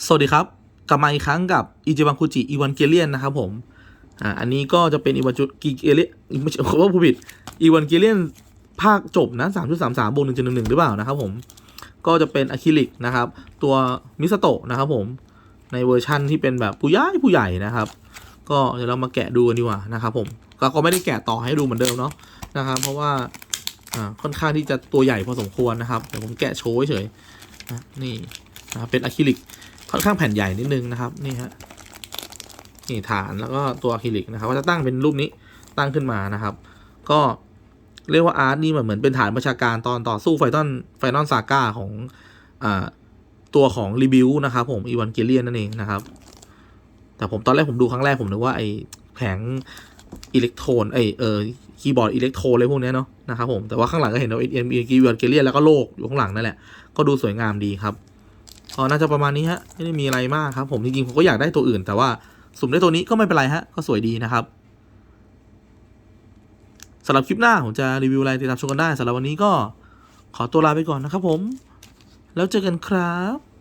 สวัสดีครับ กลับมาอีกครั้งกับอิจิบังคุจิอีวานเกเลียนนะครับผมอ่าอันนี้ก็จะเป็นอีวานจุกิเกเลียนไม่ใช่ขอว่าผู้ผิดอีวานเกเลียนภาคจบนะสามจุดสามสามบวกหนึ่งจุดหนึ่งหนึ่งหรือเปล่านะครับผมก็จะเป็นอะคริลิกนะครับ ตัวมิสโตะนะครับผมในเวอร์ชั่นที่เป็นแบบผู้ใหญ่ผู้ใหญ่นะครับ ก็เดี๋ยวเรามาแกะดูกันดีกว่านะครับผมก็ไม่ได้แกะต่อให้ดูเหมือนเดิมเนาะนะครับ เพราะว่าอ่าค่อนข้างที่จะตัวใหญ่พอสมควรนะครับเดี๋ยวผมแกะโชว์เฉยๆนะนี่ นะครับเป็นอะคริลิกค่อนข้างแผ่นใหญ่นิดนึงนะครับนี่ฮะนี่ฐานแล้วก็ตัวอะคริลิกนะครับก็จะตั้งเป็นรูปนี้ตั้งขึ้นมานะครับ ก็เรียกว่าอาร์ตนี่เหมือนเป็นฐานประชาการตอนต่อสู้ไฟนอลไฟนอลซาก้าของอตัวของรีบิวนะครับผมอีวานเกเลียนนั่นเองนะครับ แต่ผมตอนแรกผมดูครั้งแรกผมนึกว่าไอแผงอิเล็กโทรนไอเออคีย์บอร์ดอิเล็กโทรนอะไรพวกนี้เนาะนะครับผมแต่ว่าข้างหลังก็เห็นว่าเอ็นมีกีวานเกเลียนแล้วก็โลกอยู่ข้างหลังนั่นแหละก็ดูสวยงามดีครับ อ๋อน่าจะประมาณนี้ฮะไม่ได้มีอะไรมากครับ ผมจริงๆผมก็อยากได้ตัวอื่น แต่ว่าสุ่มได้ตัวนี้ก็ไม่เป็นไรฮะก็สวยดีนะครับสำหรับคลิปหน้าผมจะรีวิวอะไรติดตามชมกันได้สำหรับวันนี้ก็ขอตัวลาไปก่อนนะครับผม แล้วเจอกันครับ